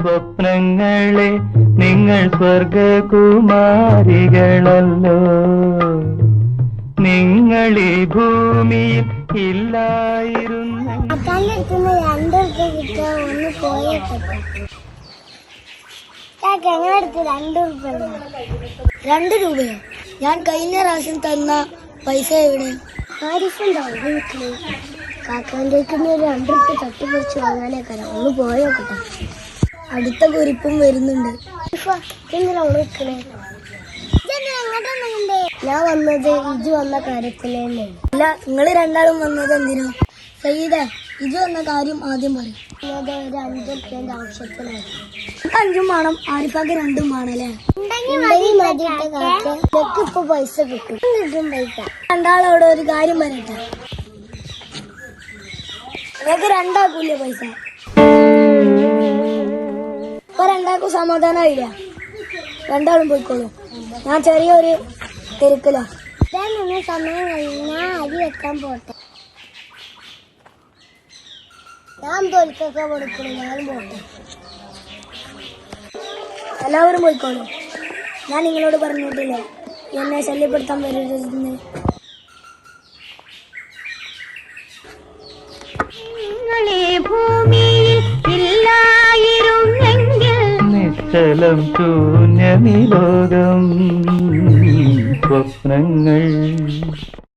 സ്വപ്നങ്ങളെ നിങ്ങൾ സ്വർഗകുമാരികളല്ലോ. നിങ്ങൾ ഈ ഭൂമിയിൽ ഇല്ലായിരുന്നു. അടുത്തുനിന്ന് രണ്ട് ഒന്ന് രൂപയോ? ഞാൻ കഴിഞ്ഞ പ്രാവശ്യം തന്ന പൈസ എവിടെ? ആരിഫുണ്ടോ കാക്കാന്റെ അടുത്തുനിന്ന് ഒരു രണ്ട് റുപ്യ തട്ടിപ്പറിച്ച് വാങ്ങാനേക്കാരം ഒന്ന് പോയോക്കട്ടെ അടുത്ത കുരിപ്പും വരുന്നുണ്ട്. ഞാൻ വന്നത് ഇജ് വന്ന കാര്യത്തിലേ അല്ല നിങ്ങൾ രണ്ടാളും വന്നത് എന്തിനാ? സയ്യിദ ഇജ് വന്ന കാര്യം ആദ്യം പറയും. ഒരു അഞ്ച് റുപ്യന്റെ ആവശ്യത്തിനായി അഞ്ചും വേണം ആരിപ്പാക്ക് രണ്ടും വേണല്ലേ ഇപ്പൊ പൈസ കിട്ടും. രണ്ടാളോട് ഒരു കാര്യം പറയട്ടെ. നിങ്ങൾക്ക് രണ്ടാക്കൂല്ലേ പൈസ. ഇപ്പൊ രണ്ടാക്കും സമാധാനമായില്ല രണ്ടാളും പോയിക്കോളൂ. ഞാൻ ചെറിയൊരു തിരക്കിലോ. സമയം കഴിഞ്ഞാ അരി വെക്കാൻ പോട്ടെ. ഞാൻ തോൽക്കൊക്കെ കൊടുക്കുള്ളൂ ഞാനും പോട്ടെ. എല്ലാവരും പോയിക്കോളൂ. ഞാൻ നിങ്ങളോട് പറഞ്ഞിട്ടില്ലേ. എന്നെ ശല്യപ്പെടുത്താൻ വരരുതെന്ന്. നിശ്ചലം ശൂന്യമി ലോകം സ്വപ്നങ്ങൾ.